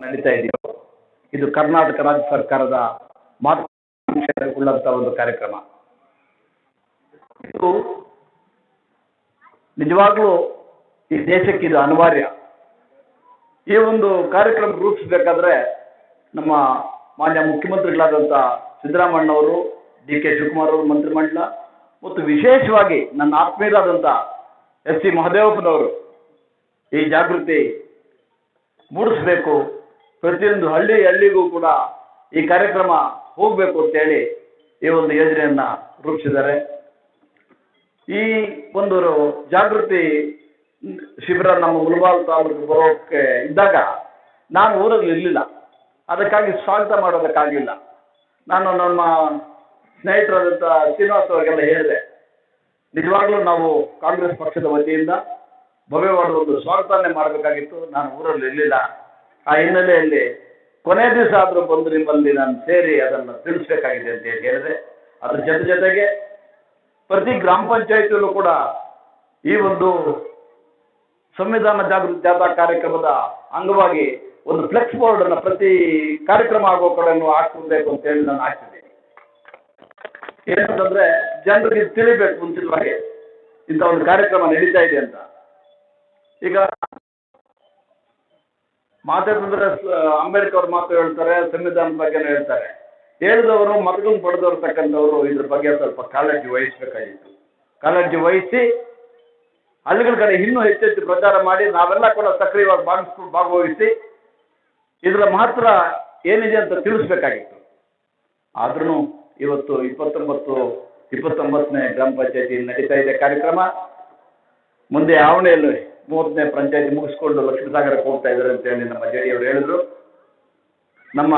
ನಡೀತಾ ಇದೆಯೋ? ಇದು ಕರ್ನಾಟಕ ರಾಜ್ಯ ಸರ್ಕಾರದ ಮಾತೃ ಉಳ್ಳಂತ ಒಂದು ಕಾರ್ಯಕ್ರಮ. ಇದು ನಿಜವಾಗ್ಲೂ ಈ ದೇಶಕ್ಕೆ ಇದು ಅನಿವಾರ್ಯ. ಈ ಒಂದು ಕಾರ್ಯಕ್ರಮ ರೂಪಿಸಬೇಕಾದ್ರೆ ನಮ್ಮ ಮಾನ್ಯ ಮುಖ್ಯಮಂತ್ರಿಗಳಾದಂಥ ಸಿದ್ದರಾಮಣ್ಣವರು ಡಿ ಕೆ ಶಿವಕುಮಾರ್ ಅವರು, ಮಂತ್ರಿಮಂಡಲ ಮತ್ತು ವಿಶೇಷವಾಗಿ ನನ್ನ ಆತ್ಮೀಯರಾದಂಥ ಎಸ್ ಸಿ ಮಹದೇವಪ್ಪನವರು ಈ ಜಾಗೃತಿ ಮೂಡಿಸಬೇಕು. ಪ್ರತಿಯೊಂದು ಹಳ್ಳಿ ಹಳ್ಳಿಗೂ ಕೂಡ ಈ ಕಾರ್ಯಕ್ರಮ ಹೋಗಬೇಕು ಅಂತೇಳಿ ಈ ಒಂದು ಯೋಜನೆಯನ್ನ ರೂಪಿಸಿದ್ದಾರೆ. ಈ ಒಂದು ಜಾಗೃತಿ ಶಿಬಿರ ನಮ್ಮ ಮುಲ್ಬಾಲ್ ತಾಲೂಕು ಬರೋಕ್ಕೆ ಇದ್ದಾಗ ನಾನು ಊರಲ್ಲಿ ಇರಲಿಲ್ಲ. ಅದಕ್ಕಾಗಿ ಸ್ವಾಗತ ಮಾಡೋದಕ್ಕಾಗಲಿಲ್ಲ ನಾನು ನಮ್ಮ ಸ್ನೇಹಿತರಾದಂಥ ಶ್ರೀನಿವಾಸ್ ಅವರಿಗೆಲ್ಲ ಹೇಳಿದೆ, ನಿಜವಾಗ್ಲೂ ನಾವು ಕಾಂಗ್ರೆಸ್ ಪಕ್ಷದ ವತಿಯಿಂದ ಭವ್ಯವಾದ ಒಂದು ಸ್ವಾಗತನೇ ಮಾಡಬೇಕಾಗಿತ್ತು. ನಾನು ಊರಲ್ಲಿ ಇರಲಿಲ್ಲ. ಆ ಹಿನ್ನೆಲೆಯಲ್ಲಿ ಕೊನೆ ದಿವಸ ಆದರೂ ಬಂದು ನಿಮ್ಮಲ್ಲಿ ನಾನು ಸೇರಿ ಅದನ್ನು ತಿಳಿಸ್ಬೇಕಾಗಿದೆ ಅಂತ ಹೇಳಿ ಹೇಳಿದೆ. ಅದ್ರ ಜೊತೆ ಜೊತೆಗೆ ಪ್ರತಿ ಗ್ರಾಮ ಪಂಚಾಯತಿಯಲ್ಲೂ ಕೂಡ ಈ ಒಂದು ಸಂವಿಧಾನ ಜಾಗೃತಿ ಜಾಥಾ ಕಾರ್ಯಕ್ರಮದ ಅಂಗವಾಗಿ ಒಂದು ಫ್ಲೆಕ್ಸ್ ಬೋರ್ಡ್ ಅನ್ನು ಪ್ರತಿ ಕಾರ್ಯಕ್ರಮ ಆಗೋ ಕಡೆ ಹಾಕಬೇಕು ಅಂತ ಹೇಳಿ ನಾನು ಹಾಕ್ತಿದ್ದೀನಿ ಏನಂತಂದ್ರೆ ಜನರಿಗೆ ತಿಳಿಬೇಕು ಮುಂಚಿತವಾಗಿ ಇಂಥ ಒಂದು ಕಾರ್ಯಕ್ರಮ ನಡೀತಾ ಇದೆ ಅಂತ. ಈಗ ಮಾತಾಡಿದ್ರೆ ಅಂಬೇಡ್ಕರ್ ಅವ್ರ ಮಾತು ಹೇಳ್ತಾರೆ, ಸಂವಿಧಾನದ ಬಗ್ಗೆನೂ ಹೇಳ್ತಾರೆ. ಹೇಳಿದವರು ಮತಗಳನ್ನು ಪಡೆದಿರ್ತಕ್ಕಂಥವ್ರು ಇದ್ರ ಬಗ್ಗೆ ಸ್ವಲ್ಪ ಕಾಳಜಿ ವಹಿಸಬೇಕಾಗಿತ್ತು. ಕಾಳಜಿ ವಹಿಸಿ, ಹಳ್ಳಿಗಳ ಕಡೆ ಇನ್ನೂ ಹೆಚ್ಚೆಚ್ಚು ಪ್ರಚಾರ ಮಾಡಿ, ನಾವೆಲ್ಲ ಕೂಡ ಸಕ್ರಿಯವಾಗಿ ಭಾಗಿಸ್ಕೊಂಡು ಭಾಗವಹಿಸಿ, ಇದರ ಮಹತ್ವ ಏನಿದೆ ಅಂತ ತಿಳಿಸ್ಬೇಕಾಗಿತ್ತು. ಆದ್ರೂ ಇವತ್ತು ಇಪ್ಪತ್ತೊಂಬತ್ತು, ಇಪ್ಪತ್ತೊಂಬತ್ತನೇ ಗ್ರಾಮ ಪಂಚಾಯತಿ ನಡೀತಾ ಇದೆ ಕಾರ್ಯಕ್ರಮ. ಮುಂದೆ ಆವಣೆಯಲ್ಲಿ ಮೂವತ್ತನೇ ಪಂಚಾಯತಿ ಮುಗಿಸ್ಕೊಂಡು ಲಕ್ಷ್ಮೀಸಾಗರಕ್ಕೆ ಹೋಗ್ತಾ ಇದ್ದಾರೆ ಅಂತ ಹೇಳಿ ನಮ್ಮ ಜಡಿಯವರು ಹೇಳಿದ್ರು. ನಮ್ಮ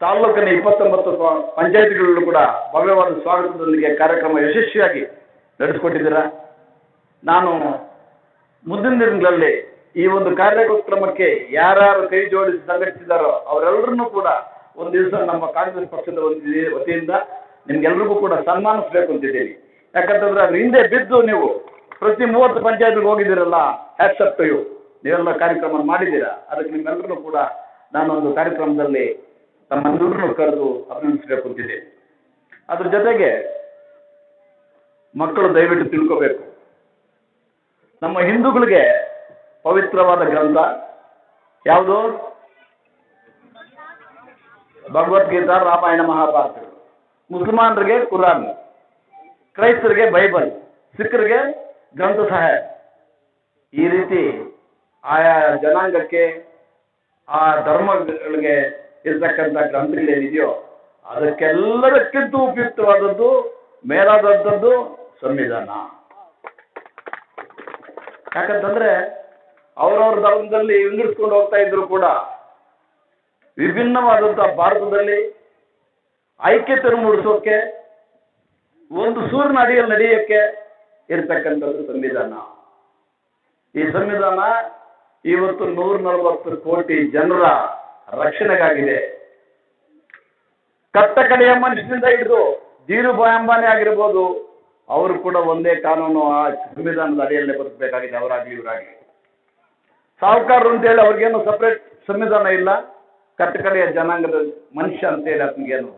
ತಾಲ್ಲೂಕಿನ ಇಪ್ಪತ್ತೊಂಬತ್ತು ಪಂಚಾಯತಿಗಳಲ್ಲೂ ಕೂಡ ಭವ್ಯವಾದ ಸ್ವಾಗತದೊಂದಿಗೆ ಕಾರ್ಯಕ್ರಮ ಯಶಸ್ವಿಯಾಗಿ ನಡೆಸಿಕೊಟ್ಟಿದ್ದೀರಾ. ನಾನು ಮುಂದಿನ ದಿನಗಳಲ್ಲಿ ಈ ಒಂದು ಕಾರ್ಯಕ್ರಮಕ್ಕೆ ಯಾರ್ಯಾರು ಕೈ ಜೋಡಿಸಿ ಸಂಘಟಿಸಿದಾರೋ ಅವರೆಲ್ಲರನ್ನೂ ಕೂಡ ಒಂದು ದಿವಸ ನಮ್ಮ ಕಾಂಗ್ರೆಸ್ ಪಕ್ಷದ ವತಿಯಿಂದ ನಿಮ್ಗೆಲ್ರಿಗೂ ಕೂಡ ಸನ್ಮಾನಿಸ್ಬೇಕು ಅಂತಿದ್ದೀನಿ. ಯಾಕಂತಂದ್ರೆ ಅದ್ರ ಹಿಂದೆ ಬಿದ್ದು ನೀವು ಪ್ರತಿ ಮೂವತ್ತು ಪಂಚಾಯತ್ಗೆ ಹೋಗಿದ್ದೀರಲ್ಲ ಆಕ್ಸೆಪ್ಟ್ ಟು ಯು ನೀವೆಲ್ಲ ಕಾರ್ಯಕ್ರಮ ಮಾಡಿದ್ದೀರಾ? ಅದಕ್ಕೆ ನಿಮ್ಮೆಲ್ಲರೂ ಕೂಡ ನಾನೊಂದು ಕಾರ್ಯಕ್ರಮದಲ್ಲಿ ತಮ್ಮೆಲ್ಲರನ್ನು ಕರೆದು ಅಭಿನಂದಿಸಬೇಕಂತಿದೆ ಅದ್ರ ಜೊತೆಗೆ ಮಕ್ಕಳು ದಯವಿಟ್ಟು ತಿಳ್ಕೋಬೇಕು. ನಮ್ಮ ಹಿಂದೂಗಳಿಗೆ ಪವಿತ್ರವಾದ ಗ್ರಂಥ, ಯಾವುದು? ಭಗವದ್ಗೀತಾ, ರಾಮಾಯಣ ಮಹಾಭಾರತಗಳು ಮುಸಲ್ಮಾನರಿಗೆ ಕುರಾನ್, ಕ್ರೈಸ್ತರಿಗೆ ಬೈಬಲ್ ಸಿಖ್ರಿಗೆ ಗ್ರಂಥ ಸಹಾಯ ಈ ರೀತಿ ಆಯಾ ಜನಾಂಗಕ್ಕೆ, ಆ ಧರ್ಮಗಳಿಗೆ ಇರ್ತಕ್ಕಂಥ ಗ್ರಂಥಗಳೇನಿದೆಯೋ ಅದಕ್ಕೆಲ್ಲದಕ್ಕಿಂತ ಉಪಯುಕ್ತವಾದದ್ದು ಮೇಲಾದದ್ದು ಸಂವಿಧಾನ. ಯಾಕಂತಂದ್ರೆ, ಅವರವ್ರ ಧರ್ಮದಲ್ಲಿ ವಿಂಗಡಿಸ್ಕೊಂಡು ಹೋಗ್ತಾ ಇದ್ರು ಕೂಡ ವಿಭಿನ್ನವಾದಂತಹ ಭಾರತದಲ್ಲಿ ಐಕ್ಯತೆ ಮೂಡಿಸೋಕೆ, ಒಂದು ಸೂರ್ಯನ ಅಡಿಯಲ್ಲಿ ನಡೆಯೋಕ್ಕೆ ಇರ್ತಕ್ಕಂಥದ್ದು ಸಂವಿಧಾನ. ಈ ಸಂವಿಧಾನ ಇವತ್ತು ನೂರ ನಲವತ್ತು ಕೋಟಿ ಜನರ ರಕ್ಷಣೆಗಾಗಿದೆ. ಕಟ್ಟ ಕಡೆಯ ಮನುಷ್ಯನಿಂದ ಹಿಡಿದು ಧೀರುಭಾಯ್ ಅಂಬಾನಿ ಆಗಿರ್ಬೋದು, ಅವರು ಕೂಡ ಒಂದೇ ಕಾನೂನು ಆ ಸಂವಿಧಾನದ ಅಡಿಯಲ್ಲೇ ಬದುಕಬೇಕಾಗಿದೆ ಅವರಾಗಿ ಇವರಾಗಿ ಸಾಹುಕಾರರು ಅಂತೇಳಿ ಅವ್ರಿಗೇನು ಸಪ್ರೇಟ್ ಸಂವಿಧಾನ ಇಲ್ಲ. ಕಟ್ಟಕಡೆಯ ಜನಾಂಗದ ಮನುಷ್ಯ ಅಂತೇಳಿ ಅದಕ್ಕೇನು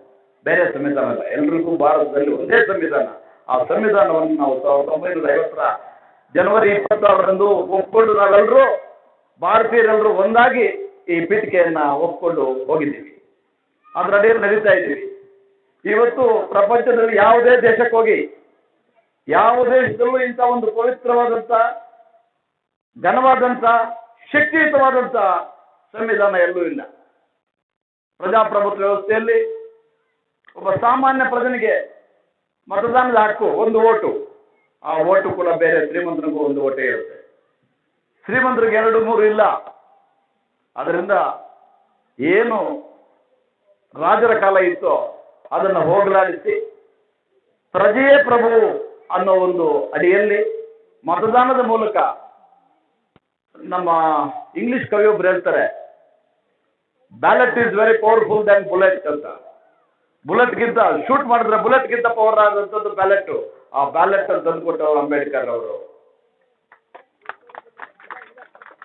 ಬೇರೆ ಸಂವಿಧಾನ ಇಲ್ಲ. ಎಲ್ರಿಗೂ ಭಾರತದಲ್ಲಿ ಒಂದೇ ಸಂವಿಧಾನ. ಆ ಸಂವಿಧಾನವನ್ನು ನಾವು ಸಾವಿರದ ಒಂಬೈನೂರ ಐವತ್ತರ ಜನವರಿ ಇಪ್ಪತ್ತಾರರಂದು ಒಪ್ಪಿಕೊಂಡು ನಾವೆಲ್ಲರೂ ಭಾರತೀಯರೆಲ್ಲರೂ ಒಂದಾಗಿ ಈ ಪೀಠಿಕೆಯನ್ನ ಒಪ್ಪಿಕೊಂಡು ಹೋಗಿದ್ದೀವಿ. ಅದರ ಅಡಿಯಲ್ಲಿ ನಡೀತಾ ಇದ್ದೀವಿ. ಇವತ್ತು ಪ್ರಪಂಚದಲ್ಲಿ ಯಾವುದೇ ದೇಶಕ್ಕೆ ಹೋಗಿ ಯಾವ ದೇಶದಲ್ಲೂ ಇಂಥ ಒಂದು ಪವಿತ್ರವಾದಂಥ, ಘನವಾದಂಥ, ಶಕ್ತಿಯುತವಾದಂಥ ಸಂವಿಧಾನ ಎಲ್ಲೂ ಇಲ್ಲ. ಪ್ರಜಾಪ್ರಭುತ್ವ ವ್ಯವಸ್ಥೆಯಲ್ಲಿ ಒಬ್ಬ ಸಾಮಾನ್ಯ ಪ್ರಜನಿಗೆ ಮತದಾನದ ಹಕ್ಕು ಒಂದು ಓಟು. ಆ ಓಟು ಕೂಡ ಬೇರೆ ಶ್ರೀಮಂತನಿಗೂ ಒಂದು ಓಟೇ ಇರುತ್ತೆ. ಶ್ರೀಮಂತರಿಗೆ ಎರಡು ಮೂರು ಇಲ್ಲ. ಅದರಿಂದ ಏನು ರಾಜರ ಕಾಲ ಇತ್ತೋ ಅದನ್ನು ಹೋಗಲಾಡಿಸಿ ಪ್ರಜೆಯೇ ಪ್ರಭು ಅನ್ನೋ ಒಂದು ಅಡಿಯಲ್ಲಿ ಮತದಾನದ ಮೂಲಕ ನಮ್ಮ ಇಂಗ್ಲಿಷ್ ಕವಿಯೊಬ್ರು ಹೇಳ್ತಾರೆ ballot is very powerful than bullet ಅಂತ. ಬುಲೆಟ್ಗಿಂತ ಶೂಟ್ ಮಾಡಿದ್ರೆ ಬುಲೆಟ್ಗಿಂತ ಪವರ್ ಆದಂಥದ್ದು ಬ್ಯಾಲೆಟ್ ಆ ಬ್ಯಾಲೆಟ್ ಅಂತ ತಂದುಕೊಟ್ಟವರು ಅಂಬೇಡ್ಕರ್ ಅವರು.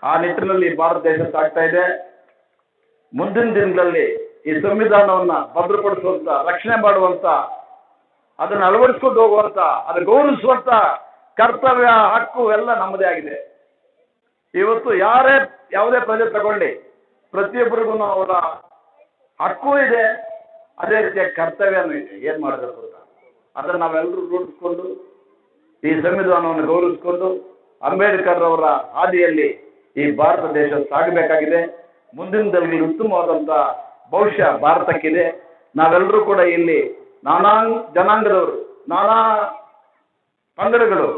ಆ ನಿಟ್ಟಿನಲ್ಲಿ ಭಾರತ ದೇಶ ಸಾಗ್ತಾ ಇದೆ. ಮುಂದಿನ ದಿನಗಳಲ್ಲಿ ಈ ಸಂವಿಧಾನವನ್ನ ಭದ್ರಪಡಿಸುವಂತ, ರಕ್ಷಣೆ ಮಾಡುವಂತ, ಅದನ್ನ ಅಳವಡಿಸ್ಕೊಂಡು ಹೋಗುವಂತ, ಅದನ್ನು ಗೌರವಿಸುವಂತ ಕರ್ತವ್ಯ, ಹಕ್ಕು ಎಲ್ಲ ನಮ್ಮದೇ ಆಗಿದೆ. ಇವತ್ತು ಯಾರೇ ಯಾವುದೇ ಪ್ರಜೆ ತಗೊಳ್ಳಿ ಪ್ರತಿಯೊಬ್ಬರಿಗೂ ಅವರ ಹಕ್ಕು ಇದೆ. ಅದೇ ರೀತಿಯ ಕರ್ತವ್ಯ ಏನ್ ಅಂತ ಅದನ್ನು ನಾವೆಲ್ಲರೂ ರೂಢಿಸ್ಕೊಂಡು, ಈ ಸಂವಿಧಾನವನ್ನು ಗೌರವಿಸಿಕೊಂಡು ಅಂಬೇಡ್ಕರ್ ಅವರ ಹಾದಿಯಲ್ಲಿ ಈ ಭಾರತ ದೇಶ ಸಾಗಬೇಕಾಗಿದೆ. ಮುಂದಿನ ದಿನಗಳಲ್ಲಿ ಉತ್ತಮವಾದಂಥ ಭವಿಷ್ಯ ಭಾರತಕ್ಕಿದೆ. ನಾವೆಲ್ಲರೂ ಕೂಡ ಇಲ್ಲಿ ನಾನಾ ಜನಾಂಗದವರು, ನಾನಾ ಪಂಗಡಗಳು,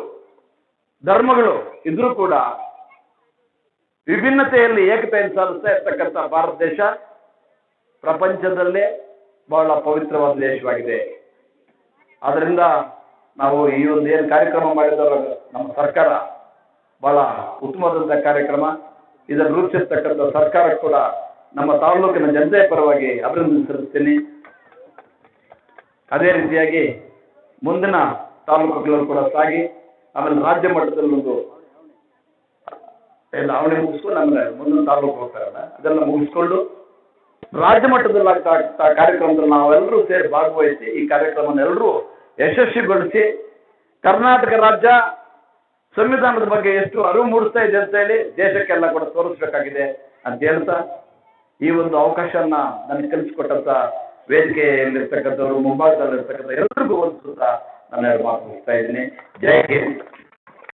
ಧರ್ಮಗಳು ಇದ್ರೂ ಕೂಡ ವಿಭಿನ್ನತೆಯಲ್ಲಿ ಏಕತೆಯನ್ನು ಸಾಧಿಸ್ತಾ ಇರ್ತಕ್ಕಂಥ ಭಾರತ ದೇಶ ಪ್ರಪಂಚದಲ್ಲೇ ಬಹಳ ಪವಿತ್ರವಾದ ದೇಶವಾಗಿದೆ. ಆದ್ದರಿಂದ ನಾವು ಈ ಒಂದು ಏನು ಕಾರ್ಯಕ್ರಮ ಮಾಡಿದವರು ನಮ್ಮ ಸರ್ಕಾರ ಬಹಳ ಉತ್ತಮವಾದಂಥ ಕಾರ್ಯಕ್ರಮ. ಇದನ್ನು ರೂಪಿಸಿರ್ತಕ್ಕಂಥ ಸರ್ಕಾರ ಕೂಡ ನಮ್ಮ ತಾಲೂಕಿನ ಜನತೆಯ ಪರವಾಗಿ ಅಭಿನಂದನೆ ಸಲ್ಲಿಸ್ತೀನಿ ಅದೇ ರೀತಿಯಾಗಿ ಮುಂದಿನ ತಾಲೂಕುಗಳು ಕೂಡ ಸಾಗಿ ಆಮೇಲೆ ರಾಜ್ಯ ಮಟ್ಟದಲ್ಲಿ ಒಂದು ಅವಳಿ ಮುಗಿಸ್ಕೊಂಡು ಆಮೇಲೆ ಮುಂದಿನ ತಾಲೂಕು ಹೋಗ್ತಾರಲ್ಲ, ಅದೆಲ್ಲ ಮುಗಿಸ್ಕೊಂಡು ರಾಜ್ಯ ಮಟ್ಟದಲ್ಲಿ ಆಗ್ತಾ ಕಾರ್ಯಕ್ರಮದಲ್ಲಿ ನಾವೆಲ್ಲರೂ ಸೇರಿ ಭಾಗವಹಿಸಿ ಈ ಕಾರ್ಯಕ್ರಮವನ್ನು ಎಲ್ಲರೂ ಯಶಸ್ವಿಗೊಳಿಸಿ ಕರ್ನಾಟಕ ರಾಜ್ಯ ಸಂವಿಧಾನದ ಬಗ್ಗೆ ಎಷ್ಟು ಅರಿವು ಮೂಡಿಸ್ತಾ ಇದೆ ಅಂತ ಹೇಳಿ ದೇಶಕ್ಕೆಲ್ಲ ಕೂಡ ತೋರಿಸ್ಬೇಕಾಗಿದೆ ಅಂತ ಹೇಳ್ತಾ ಈ ಒಂದು ಅವಕಾಶನ ನನಗೆ ಕಲಿಸಿಕೊಟ್ಟಂತ ವೇದಿಕೆಯಲ್ಲಿರ್ತಕ್ಕಂಥವ್ರು, ಮುಂಭಾಗದಲ್ಲಿರ್ತಕ್ಕಂಥ ಎಲ್ಲರಿಗೂ ಒಂದು ಸುತ್ತ ನಾನು ಮಾತು ಮುಗಿಸ್ತಾ ಇದ್ದೀನಿ. ಜೈ ಹಿಂದ್.